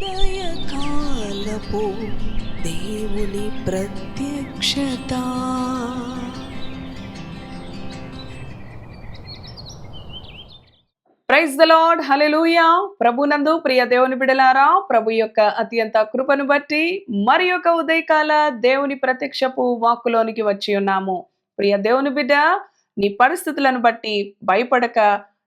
ఉదయకాలపు దేవుని ప్రత్యక్షత. ప్రైజ్ ద లార్డ్ హలెలూయా ప్రభునందు ప్రియ దేవుని బిడలారా ప్రభు యొక్క అత్యంత కృపను బట్టి మరి యొక్క ఉదయకాల దేవుని ప్రత్యక్షపు వాక్కులోనికి వచ్చి ఉన్నాము. ప్రియ దేవుని బిడ్డ నీ పరిస్థితులను బట్టి భయపడక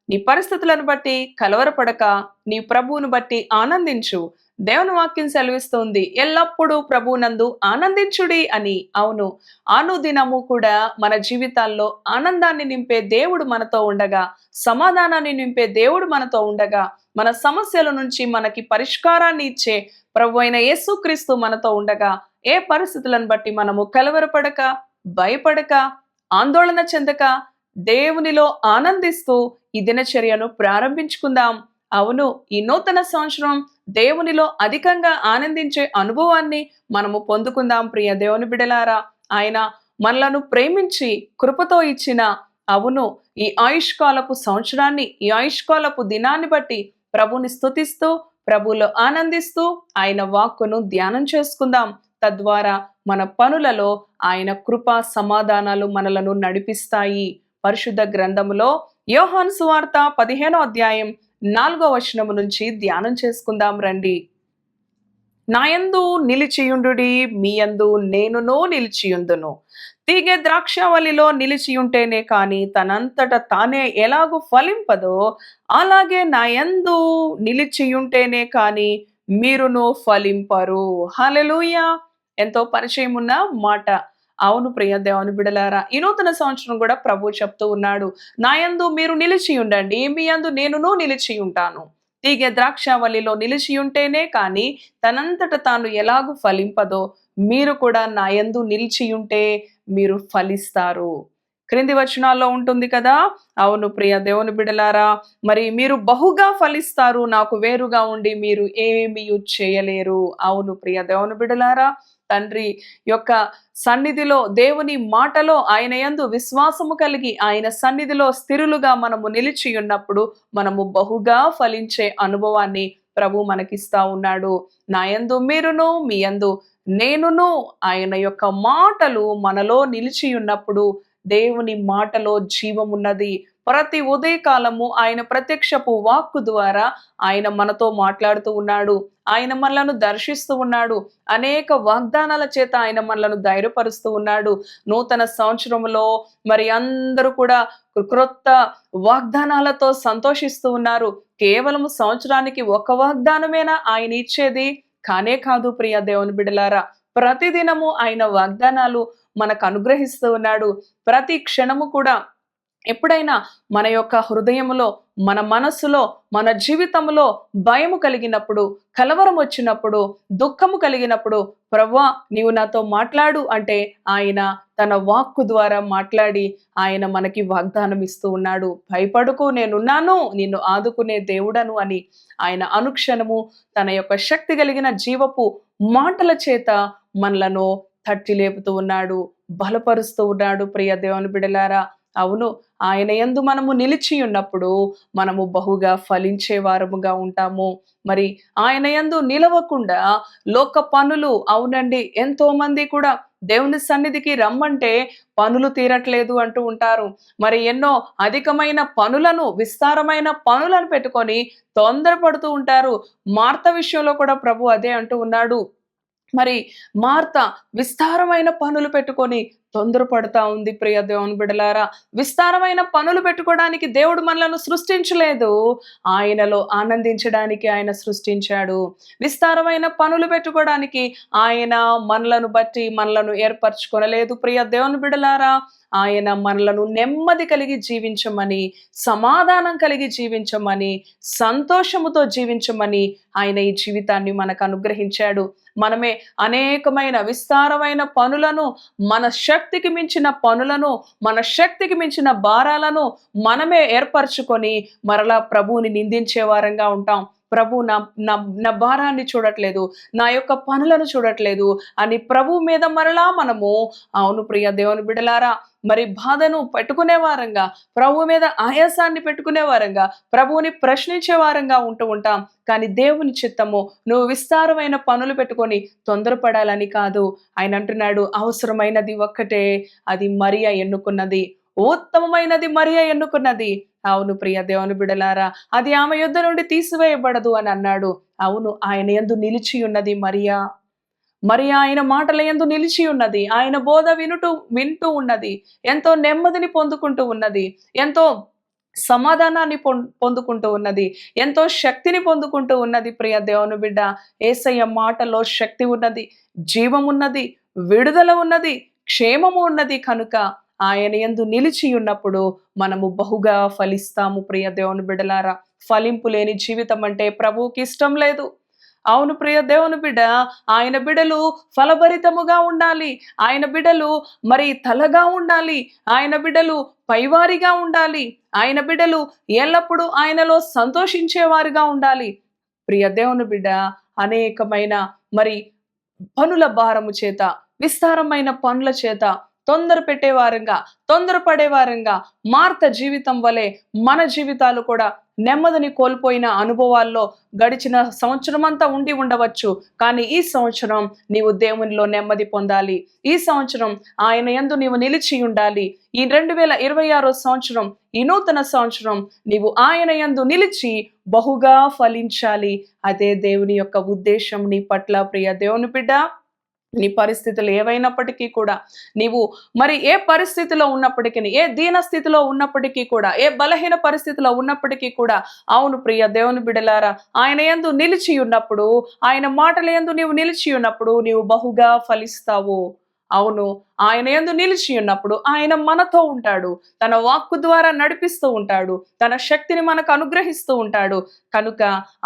నీ పరిస్థితులను బట్టి కలవరపడక నీ ప్రభువును బట్టి ఆనందించు. దేవుని వాక్యం సెలవిస్తోంది. ఎల్లప్పుడూ ప్రభునందు ఆనందించుడి అని. అవును అనుదినము కూడా మన జీవితాల్లో ఆనందాన్ని నింపే దేవుడు మనతో ఉండగా సమాధానాన్ని నింపే దేవుడు మనతో ఉండగా మన సమస్యల నుంచి మనకి పరిష్కారాన్ని ఇచ్చే ప్రభు అయిన యేసుక్రీస్తు మనతో ఉండగా ఏ పరిస్థితులను బట్టి మనము కలవరపడక భయపడక ఆందోళన చెందక దేవునిలో ఆనందిస్తూ ఈ దినచర్యను ప్రారంభించుకుందాం. అవును ఈ నూతన సంవత్సరం దేవునిలో అధికంగా ఆనందించే అనుభవాన్ని మనము పొందుకుందాం ప్రియ దేవుని బిడలారా. ఆయన మనలను ప్రేమించి కృపతో ఇచ్చిన అవును ఈ ఆయుష్కాలపు సంవత్సరాన్ని ఈ ఆయుష్కాలపు దినాన్ని బట్టి ప్రభుని స్థుతిస్తూ ప్రభులో ఆనందిస్తూ ఆయన వాక్కును ధ్యానం చేసుకుందాం. తద్వారా మన పనులలో ఆయన కృపా సమాధానాలు మనలను నడిపిస్తాయి. పరిశుద్ధ గ్రంథములో యోహాన్ సువార్త పదిహేనో అధ్యాయం నాలుగో వచనము నుంచి ధ్యానం చేసుకుందాం రండి. నాయందు నిలిచియుండు మీయందు నేనునో నిలిచియుందును. తీగే ద్రాక్షవల్లిలో నిలిచియుంటేనే కాని తనంతట తానే ఎలాగూ ఫలింపదో అలాగే నాయందు నిలిచియుంటేనే కాని మీరును ఫలింపరు. హలలుయ ఎంతో పరిచయం ఉన్న మాట. అవును ప్రియ దేవుని బిడలారా ఈ నూతన సంవత్సరం కూడా ప్రభు చెప్తూ ఉన్నాడు నా యందు మీరు నిలిచి ఉండండి మీ యందు నేనును నిలిచి ఉంటాను. తీగే ద్రాక్షావళిలో నిలిచి ఉంటేనే కానీ తనంతట తాను ఎలాగూ ఫలింపదో మీరు కూడా నా యందు నిలిచి ఉంటే మీరు ఫలిస్తారు. క్రింది వచనాల్లో ఉంటుంది కదా అవును ప్రియ దేవుని బిడలారా మరి మీరు బహుగా ఫలిస్తారు నాకు వేరుగా ఉండి మీరు ఏమీ చేయలేరు. అవును ప్రియ దేవుని బిడలారా తండ్రి యొక్క సన్నిధిలో దేవుని మాటలో ఆయన యందు విశ్వాసము కలిగి ఆయన సన్నిధిలో స్థిరులుగా మనము నిలిచి ఉన్నప్పుడు మనము బహుగా ఫలించే అనుభవాన్ని ప్రభు మనకిస్తా ఉన్నాడు. నాయందు మీరును మీ యందు నేనును ఆయన యొక్క మాటలు మనలో నిలిచి ఉన్నప్పుడు దేవుని మాటలో జీవమున్నది ప్రతి ఉదయకాలము ఆయన ప్రత్యక్షపు వాక్కు ద్వారా ఆయన మనతో మాట్లాడుతూ ఉన్నాడు. ఆయన మనలను దర్శిస్తూ ఉన్నాడు. అనేక వాగ్దానాల చేత ఆయన మనలను ధైర్యపరుస్తూ ఉన్నాడు. నూతన సంవత్సరంలో మరి అందరూ కూడా క్రొత్త వాగ్దానాలతో సంతోషిస్తూ ఉన్నారు. కేవలం సంవత్సరానికి ఒక వాగ్దానమేనా ఆయన ఇచ్చేది? కానే కాదు ప్రియ దేవుని బిడలారా. ప్రతిదినము ఆయన వాగ్దానాలు మనకు అనుగ్రహిస్తూ ఉన్నాడు. ప్రతి క్షణము కూడా ఎప్పుడైనా మన యొక్క హృదయములో మన మనస్సులో మన జీవితంలో భయము కలిగినప్పుడు కలవరం వచ్చినప్పుడు దుఃఖము కలిగినప్పుడు ప్రవ్వా నీవు నాతో మాట్లాడు అంటే ఆయన తన వాక్కు ద్వారా మాట్లాడి ఆయన మనకి వాగ్దానం ఇస్తూ ఉన్నాడు. భయపడుకు నేనున్నాను నిన్ను ఆదుకునే దేవుడను అని ఆయన అనుక్షణము తన యొక్క శక్తి కలిగిన జీవపు మాటల చేత మనలను తట్టి లేపుతూ ఉన్నాడు బలపరుస్తూ ఉన్నాడు ప్రియ దేవుని బిడలారా. అవును ఆయన యందు మనము నిలిచి ఉన్నప్పుడు మనము బహుగా ఫలించే వారముగా ఉంటాము. మరి ఆయన యందు నిలవకుండా లోక పనులు అవునండి ఎంతో మంది కూడా దేవుని సన్నిధికి రమ్మంటే పనులు తీరట్లేదు అంటూ ఉంటారు. మరి ఎన్నో అధికమైన పనులను విస్తారమైన పనులను పెట్టుకొని తొందరపడుతూ ఉంటారు. మార్త విషయంలో కూడా ప్రభు అదే అంటూ ఉన్నాడు. మరి మార్త విస్తారమైన పనులు పెట్టుకొని తొందరపడతా ఉంది ప్రియ దేవుని బిడలారా. విస్తారమైన పనులు పెట్టుకోవడానికి దేవుడు మనలను సృష్టించలేదు. ఆయనలో ఆనందించడానికి ఆయన సృష్టించాడు. విస్తారమైన పనులు పెట్టుకోవడానికి ఆయన మనలను బట్టి మనలను ఏర్పరచుకొనలేదు ప్రియ దేవుని బిడలారా. ఆయన మనలను నెమ్మది కలిగి జీవించమని సమాధానం కలిగి జీవించమని సంతోషముతో జీవించమని ఆయన ఈ జీవితాన్ని మనకు అనుగ్రహించాడు. మనమే అనేకమైన విస్తారమైన పనులను మన శక్తికి మించిన పనులను మన శక్తికి మించిన భారాలను మనమే ఏర్పరచుకొని మరలా ప్రభువుని నిందించే వారంగా ఉంటాం. ప్రభు నా నా నా భారాన్ని చూడట్లేదు నా యొక్క పనులను చూడట్లేదు అని ప్రభు మీద మరలా మనము అవును ప్రియ దేవుని బిడలారా మరి బాధను పెట్టుకునే వారంగా ప్రభు మీద ఆయాసాన్ని పెట్టుకునే వారంగా ప్రభువుని ప్రశ్నించే వారంగా ఉంటూ ఉంటాం. కానీ దేవుని చిత్తము నువ్వు విస్తారమైన పనులు పెట్టుకొని తొందరపడాలని కాదు. ఆయన అంటున్నాడు అవసరమైనది ఒక్కటే అది మరియా ఎన్నుకున్నది ఉత్తమమైనది మరియా ఎన్నుకున్నది అవును ప్రియ దేవుని బిడలారా అది ఆమె యుద్ధ నుండి తీసివేయబడదు అని అన్నాడు. అవును ఆయన ఎందు నిలిచి ఉన్నది మరియా. మరి ఆయన మాటల ఎందు నిలిచి ఉన్నది. ఆయన బోధ వినుటూ వింటూ ఉన్నది. ఎంతో నెమ్మదిని పొందుకుంటూ ఉన్నది. ఎంతో సమాధానాన్ని పొం- పొందుకుంటూ ఉన్నది. ఎంతో శక్తిని పొందుకుంటూ ఉన్నది ప్రియ దేవుని బిడ్డ. ఏసయ్య మాటలో శక్తి ఉన్నది జీవం ఉన్నది విడుదల ఉన్నది క్షేమము ఉన్నది కనుక ఆయన ఎందు నిలిచి ఉన్నప్పుడు మనము బహుగా ఫలిస్తాము ప్రియ దేవుని బిడలారా. ఫలింపు లేని జీవితం అంటే ప్రభువుకి ఇష్టం లేదు. అవును ప్రియ దేవుని బిడ్డ ఆయన బిడలు ఫలభరితముగా ఉండాలి. ఆయన బిడలు మరి తలగా ఉండాలి. ఆయన బిడలు పైవారిగా ఉండాలి. ఆయన బిడ్డలు ఎల్లప్పుడూ ఆయనలో సంతోషించేవారుగా ఉండాలి. ప్రియ దేవుని బిడ్డ అనేకమైన మరి పనుల భారము చేత విస్తారమైన పనుల చేత తొందర పెట్టేవారంగా తొందరపడేవారంగా మార్త జీవితం వలె మన జీవితాలు కూడా నెమ్మదిని కోల్పోయిన అనుభవాల్లో గడిచిన సంవత్సరం అంతా ఉండి ఉండవచ్చు. కానీ ఈ సంవత్సరం నీవు దేవునిలో నెమ్మది పొందాలి. ఈ సంవత్సరం ఆయన యందు నీవు నిలిచి ఉండాలి. ఈ రెండు వేల ఇరవై ఆరో సంవత్సరం ఈ నూతన సంవత్సరం నీవు ఆయన యందు నిలిచి బహుగా ఫలించాలి. అదే దేవుని యొక్క ఉద్దేశం నీ పట్ల ప్రియ దేవుని బిడ్డ. నీ పరిస్థితులు ఏవైనప్పటికీ కూడా నీవు మరి ఏ పరిస్థితిలో ఉన్నప్పటికీ ఏ దీన స్థితిలో ఉన్నప్పటికీ కూడా ఏ బలహీన పరిస్థితిలో ఉన్నప్పటికీ కూడా అవును ప్రియ దేవుని బిడలారా ఆయన ఎందు నిలిచి ఉన్నప్పుడు ఆయన మాటల ఎందు నీవు నిలిచి ఉన్నప్పుడు నీవు బహుగా ఫలిస్తావు. అవును ఆయన ఎందు నిలిచి ఉన్నప్పుడు ఆయన మనతో ఉంటాడు తన వాక్కు ద్వారా నడిపిస్తూ ఉంటాడు తన శక్తిని మనకు అనుగ్రహిస్తూ ఉంటాడు. కనుక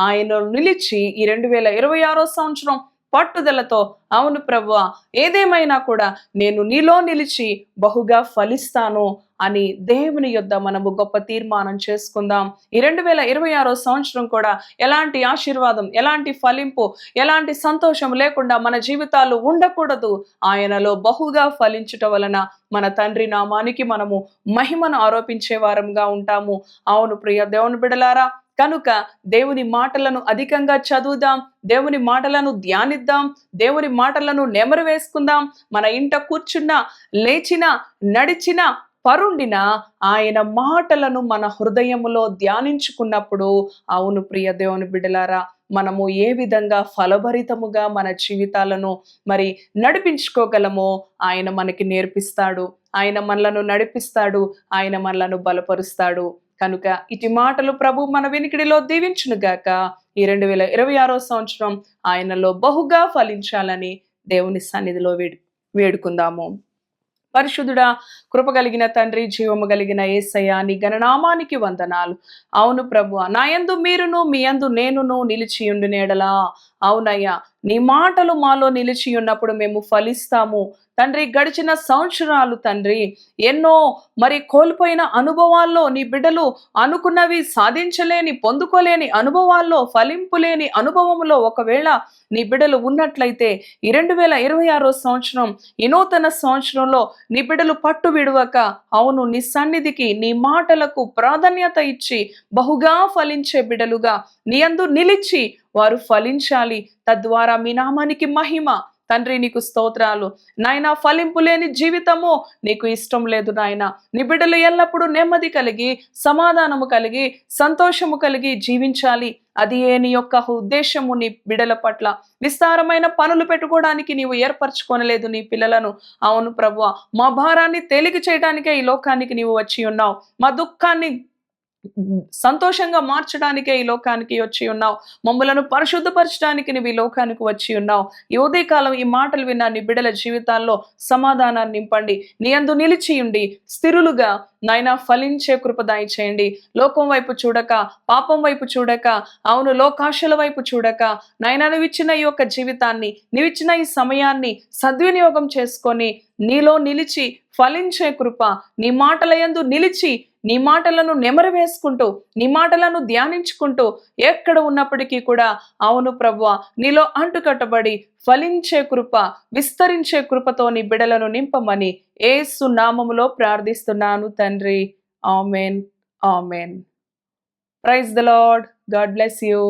ఆయన నిలిచి ఈ రెండు వేల ఇరవై ఆరో సంవత్సరం పట్టుదలతో అవును ప్రభువా ఏదేమైనా కూడా నేను నీలో నిలిచి బహుగా ఫలిస్తాను అని దేవుని యొద్ద మనము గొప్ప తీర్మానం చేసుకుందాం. ఈ రెండు వేల ఇరవై ఆరో సంవత్సరం కూడా ఎలాంటి ఆశీర్వాదం ఎలాంటి ఫలింపు ఎలాంటి సంతోషం లేకుండా మన జీవితాలు ఉండకూడదు. ఆయనలో బహుగా ఫలించుట వలన మన తండ్రి నామానికి మనము మహిమను ఆరోపించే వారంగా ఉంటాము. అవును ప్రియ దేవుని బిడలారా కనుక దేవుని మాటలను అధికంగా చదువుదాం దేవుని మాటలను ధ్యానిద్దాం దేవుని మాటలను నెమరు వేసుకుందాం మన ఇంట కూర్చున్న లేచిన నడిచిన పరుండిన ఆయన మాటలను మన హృదయములో ధ్యానించుకున్నప్పుడు అవును ప్రియ దేవుని బిడలారా మనము ఏ విధంగా ఫలభరితముగా మన జీవితాలను మరి నడిపించుకోగలమో ఆయన మనకి నేర్పిస్తాడు. ఆయన మనలను నడిపిస్తాడు. ఆయన మనలను బలపరుస్తాడు. కనుక ఇటు మాటలు ప్రభు మన వినికిడిలో దీవించునుగాక. ఈ రెండు వేల ఇరవై ఆరో సంవత్సరం ఆయనలో బహుగా ఫలించాలని దేవుని సన్నిధిలో వేడు వేడుకుందాము. పరిశుద్ధుడా కృప కలిగిన తండ్రి జీవము కలిగిన ఏసయ్య నీ గణనామానికి వందనాలు. అవును ప్రభు నాయందు మీరును మీ యందు నేనును నిలిచి ఉండి నేడలా అవునయ్యా నీ మాటలు మాలో నిలిచి ఉన్నప్పుడు మేము ఫలిస్తాము. తండ్రి గడిచిన సంవత్సరాలు తండ్రి ఎన్నో మరి కోల్పోయిన అనుభవాల్లో నీ బిడ్డలు అనుకున్నవి సాధించలేని పొందుకోలేని అనుభవాల్లో ఫలింపు లేని అనుభవంలో ఒకవేళ నీ బిడ్డలు ఉన్నట్లయితే ఈ రెండు వేల ఇరవై ఆరో సంవత్సరం ఇనూతన సంవత్సరంలో నీ బిడ్డలు పట్టు విడవక అవును నీ సన్నిధికి నీ మాటలకు ప్రాధాన్యత ఇచ్చి బహుగా ఫలించే బిడ్డలుగా నీ అందు నిలిచి వారు ఫలించాలి. తద్వారా మీ నామానికి మహిమ. తండ్రి నీకు స్తోత్రాలు. నాయన ఫలింపు లేని జీవితము నీకు ఇష్టం లేదు నాయన. నీ బిడ్డలు ఎల్లప్పుడూ నెమ్మది కలిగి సమాధానము కలిగి సంతోషము కలిగి జీవించాలి. అది ఏ నీ యొక్క ఉద్దేశము నీ బిడల పట్ల. విస్తారమైన పనులు పెట్టుకోవడానికి నీవు ఏర్పరచుకోనలేదు నీ పిల్లలను. అవును ప్రభు మా భారాన్ని తేలిక చేయడానికే ఈ లోకానికి నీవు వచ్చి ఉన్నావు. మా దుఃఖాన్ని సంతోషంగా మార్చడానికే ఈ లోకానికి వచ్చి ఉన్నావు. మమ్మలను పరిశుద్ధపరచడానికి నువ్వు ఈ లోకానికి వచ్చి ఉన్నావు. ఈ ఉదయకాలం ఈ మాటలు విన్న నీ బిడల జీవితాల్లో సమాధానాన్ని నింపండి. నీ అందు నిలిచి ఉండి స్థిరులుగా నాయన ఫలించే కృపదాయి చేయండి లోకం వైపు చూడక పాపం వైపు చూడక అవును లోకాశల వైపు చూడక నాయన నువ్విచ్చిన ఈ యొక్క జీవితాన్ని నువ్విచ్చిన ఈ సమయాన్ని సద్వినియోగం చేసుకొని నీలో నిలిచి ఫలించే కృప నీ మాటల యందు నిలిచి నీ మాటలను నెమరవేసుకుంటూ నీ మాటలను ధ్యానించుకుంటూ ఎక్కడ ఉన్నప్పటికీ కూడా అవును ప్రభువ నీలో అంటుకట్టబడి ఫలించే కృప విస్తరించే కృపతో నీ బిడలను నింపమని ఏసు నామములో ప్రార్థిస్తున్నాను తండ్రి. Amen. Amen. Praise the Lord. God bless you.